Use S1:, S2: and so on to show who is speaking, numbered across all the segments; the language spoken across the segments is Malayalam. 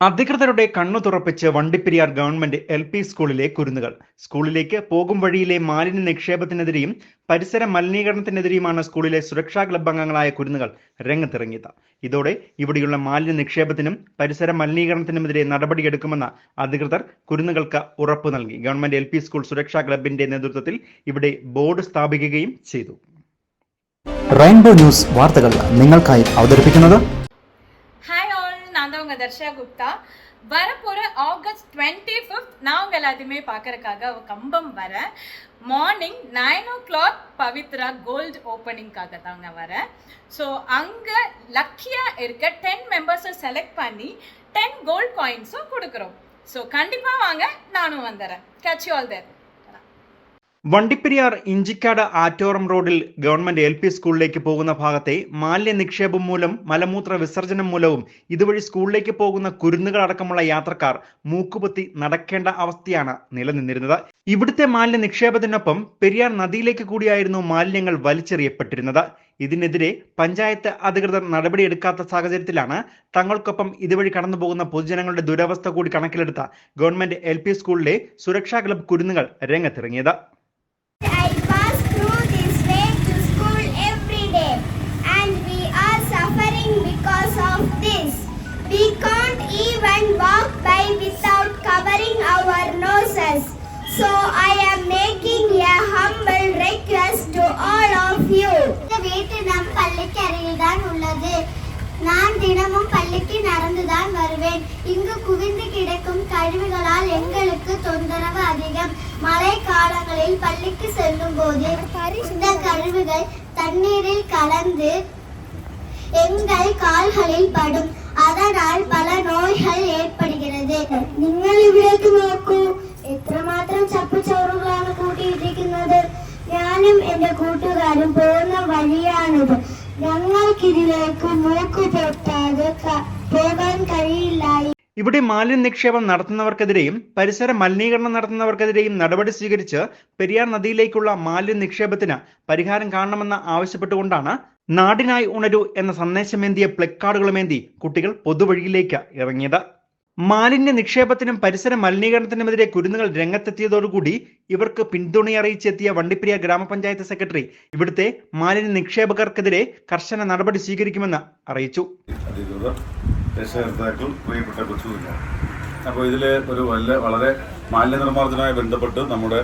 S1: അധികൃതരുടെ കണ്ണു തുറപ്പിച്ച് വണ്ടിപ്പെരിയാർ ഗവൺമെന്റ് എൽ പി സ്കൂളിലെ കുരുന്നുകൾ. സ്കൂളിലേക്ക് പോകും വഴിയിലെ മാലിന്യ നിക്ഷേപത്തിനെതിരെയും പരിസര മലിനീകരണത്തിനെതിരെയുമാണ് സ്കൂളിലെ സുരക്ഷാ ക്ലബ് അംഗങ്ങളായ കുരുന്നുകൾ രംഗത്തിറങ്ങിയത്. ഇതോടെ ഇവിടെയുള്ള മാലിന്യ നിക്ഷേപത്തിനും പരിസര മലിനീകരണത്തിനുമെതിരെ നടപടിയെടുക്കുമെന്ന അധികൃതർ കുരുന്നുകൾക്ക് ഉറപ്പ് നൽകി. ഗവൺമെന്റ് എൽ സ്കൂൾ സുരക്ഷാ ക്ലബിന്റെ നേതൃത്വത്തിൽ ഇവിടെ ബോർഡ് സ്ഥാപിക്കുകയും ചെയ്തു.
S2: റെയിൻബോ ന്യൂസ് വാർത്തകൾ നിങ്ങൾക്കായി അവതരിപ്പിക്കുന്നത്
S3: உங்கள் தர்ஷா குப்தா. வரப்போகிற ஆகஸ்ட் டுவெண்ட்டி ஃபிஃப்த் நான் உங்கள் எல்லாத்தையுமே பார்க்கறதுக்காக கம்பம் வரேன். Morning nine o'clock Pavithra gold ஓப்பனிங்காக தாங்க வரேன். ஸோ அங்கே லக்கியாக இருக்க டென் மெம்பர்ஸை செலக்ட் பண்ணி டென் கோல்ட் காயின்ஸும் கொடுக்குறோம். ஸோ கண்டிப்பாக வாங்க நானும் வந்துடுறேன் catch you all there.
S1: Vandiperiyar Inchikkad Attoram റോഡിൽ ഗവൺമെന്റ് എൽ പി സ്കൂളിലേക്ക് പോകുന്ന ഭാഗത്തെ മാലിന്യ നിക്ഷേപം മൂലം മലമൂത്ര വിസർജനം മൂലവും ഇതുവഴി സ്കൂളിലേക്ക് പോകുന്ന കുരുന്നുകൾ അടക്കമുള്ള യാത്രക്കാർ മൂക്കുപൊത്തി നടക്കേണ്ട അവസ്ഥയാണ് നിലനിന്നിരുന്നത്. ഇവിടുത്തെ മാലിന്യ നിക്ഷേപത്തിനൊപ്പം പെരിയാർ നദിയിലേക്ക് കൂടിയായിരുന്നു മാലിന്യങ്ങൾ വലിച്ചെറിയപ്പെട്ടിരുന്നത്. ഇതിനെതിരെ പഞ്ചായത്ത് അധികൃതർ നടപടിയെടുക്കാത്ത സാഹചര്യത്തിലാണ് തങ്ങൾക്കൊപ്പം ഇതുവഴി കടന്നുപോകുന്ന പൊതുജനങ്ങളുടെ ദുരവസ്ഥ കൂടി കണക്കിലെടുത്ത ഗവൺമെന്റ് എൽ സ്കൂളിലെ സുരക്ഷാ ക്ലബ് കുരുന്നുകൾ രംഗത്തിറങ്ങിയത്.
S4: நான் தினமும் பள்ளிக்கு நடந்துதான் வருவேன் இங்கு குவிந்து கிடக்கும் கழிவுகளால் எங்களுக்கு தொந்தரவு அதிகம் மழை காலங்களில் பள்ளிக்கு செல்லும் போது இந்த கழிவுகள் தண்ணீரில் கலந்து எங்கள் கால்களில் படும் அதனால் പല നോയ്കൾ ഏർപ്പെടുകിറത് നിങ്ങൾ ഇവിടേക്ക് നോക്കൂ എത്രമാത്രം ചപ്പുചോറുകളാണ് കൂട്ടിയിട്ടിരിക്കുന്നത് ഞാനും എന്റെ കൂട്ടുകാരും പോകുന്ന വഴിയാണിത്
S1: ഇവിടെ മാലിന്യ നിക്ഷേപം നടത്തുന്നവർക്കെതിരെയും പരിസര മലിനീകരണം നടത്തുന്നവർക്കെതിരെയും നടപടി സ്വീകരിച്ച് പെരിയാർ നദിയിലേക്കുള്ള മാലിന്യ നിക്ഷേപത്തിന് പരിഹാരം കാണണമെന്ന് ആവശ്യപ്പെട്ടുകൊണ്ടാണ് നാടിനായി ഉണരൂ എന്ന സന്ദേശമേന്തിയ പ്ലക്കാർഡുകളുമേന്തി കുട്ടികൾ പൊതുവഴിയിലേക്ക് ഇറങ്ങിയത്. മാലിന്യ നിക്ഷേപത്തിനും പരിസര മലിനീകരണത്തിനുമെതിരെ കുരുന്നുകൾ രംഗത്തെത്തിയതോടുകൂടി ഇവർക്ക് പിന്തുണയറിയിച്ചെത്തിയ വണ്ടിപ്രിയ ഗ്രാമപഞ്ചായത്ത് സെക്രട്ടറി ഇവിടുത്തെ മാലിന്യ നിക്ഷേപകർക്കെതിരെ കർശന നടപടി സ്വീകരിക്കുമെന്ന് അറിയിച്ചു.
S5: അപ്പോൾ ഇതിൽ ഒരു വല്ല വളരെ മാലിന്യ നിർമ്മാർജനവുമായി ബന്ധപ്പെട്ട് നമ്മുടെ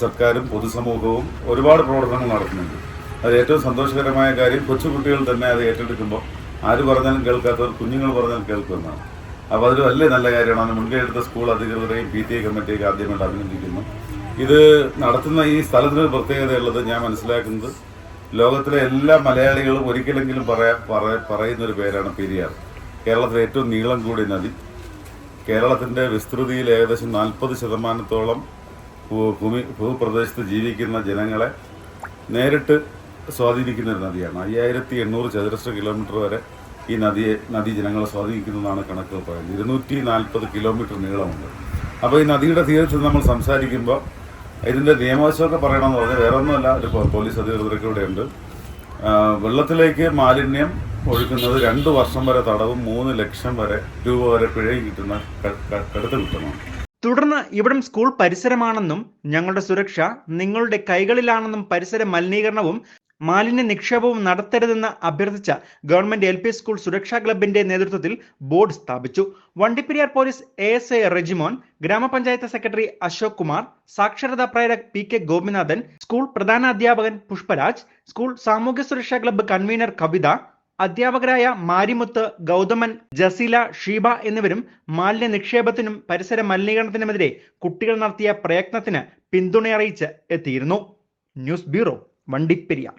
S5: സർക്കാരും പൊതുസമൂഹവും ഒരുപാട് പ്രവർത്തനങ്ങൾ നടത്തുന്നുണ്ട്. അത് ഏറ്റവും സന്തോഷകരമായ കാര്യം കൊച്ചുകുട്ടികൾ തന്നെ അത് ഏറ്റെടുക്കുമ്പോൾ ആര് പറഞ്ഞാലും കേൾക്കാത്തവർ കുഞ്ഞുങ്ങൾ പറഞ്ഞാലും കേൾക്കുമെന്നാണ് അപ്പോൾ അതൊരു വലിയ നല്ല കാര്യമാണ്. അതിന് മുൻകൈ എടുത്ത സ്കൂൾ അധികൃതരെയും പി ടി എ കമ്മിറ്റിയൊക്കെ ആദ്യമായിട്ട് അഭിനന്ദിക്കുന്നു. ഇത് നടത്തുന്ന ഈ സ്ഥലത്തിന് പ്രത്യേകതയുള്ളത് ഞാൻ മനസ്സിലാക്കുന്നത് ലോകത്തിലെ എല്ലാ മലയാളികളും ഒരിക്കലെങ്കിലും പറയാ പറ- പറയുന്ന ഒരു പേരാണ് പെരിയാർ. കേരളത്തിലെ ഏറ്റവും നീളം കൂടിയ നദി. കേരളത്തിന്റെ വിസ്തൃതിയിൽ ഏകദേശം നാൽപ്പത് ശതമാനത്തോളം ഭൂമി ഭൂപ്രദേശത്ത് ജീവിക്കുന്ന ജനങ്ങളെ നേരിട്ട് സ്വാധീനിക്കുന്ന ഒരു നദിയാണ്. അയ്യായിരത്തി എണ്ണൂറ് ചതുരശ്ര കിലോമീറ്റർ വരെ ഈ നദിയെ നദി ജനങ്ങളെ സ്വാധീനിക്കുന്നതാണ് കണക്ക് പറയുന്നത്. ഇരുന്നൂറ്റി നാൽപ്പത് കിലോമീറ്റർ നീളമുണ്ട്. അപ്പോൾ ഈ നദിയുടെ തീരത്ത് നമ്മൾ സംസാരിക്കുമ്പോൾ ഇതിന്റെ നിയമവശമൊക്കെ പറയണമെന്ന് പറഞ്ഞാൽ വേറെ ഒന്നുമല്ല ഒരു പോലീസ് അധികൃതരൊക്കെ ഇവിടെയുണ്ട്. വെള്ളത്തിലേക്ക് മാലിന്യം ഒഴുക്കുന്നത് രണ്ട് വർഷം വരെ തടവും മൂന്ന് ലക്ഷം വരെ രൂപ വരെ പിഴയും കിട്ടുന്ന കടുത്ത കുറ്റമാണ്.
S1: തുടർന്ന് ഇവിടം സ്കൂൾ പരിസരമാണെന്നും ഞങ്ങളുടെ സുരക്ഷ നിങ്ങളുടെ കൈകളിലാണെന്നും പരിസര മലിനീകരണവും മാലിന്യ നിക്ഷേപവും നടത്തരുതെന്ന് അഭ്യർത്ഥിച്ച ഗവൺമെന്റ് എൽ പി സ്കൂൾ സുരക്ഷാ ക്ലബിന്റെ നേതൃത്വത്തിൽ ബോർഡ് സ്ഥാപിച്ചു. Vandiperiyar police A S I Rejimon ഗ്രാമപഞ്ചായത്ത് സെക്രട്ടറി അശോക് കുമാർ സാക്ഷരതാ പ്രേരക് പി കെ ഗോപിനാഥൻ സ്കൂൾ പ്രധാന അധ്യാപകൻ പുഷ്പരാജ് സ്കൂൾ സാമൂഹ്യ സുരക്ഷാ ക്ലബ്ബ് കൺവീനർ കവിത അധ്യാപകരായ മാരിമുത്ത് ഗൗതമൻ ജസീല ഷീബ എന്നിവരും മാലിന്യ നിക്ഷേപത്തിനും പരിസര മലിനീകരണത്തിനുമെതിരെ കുട്ടികൾ നടത്തിയ പ്രയത്നത്തിന് പിന്തുണയറിയിച്ച് എത്തിയിരുന്നു. News bureau Vandiperiyar.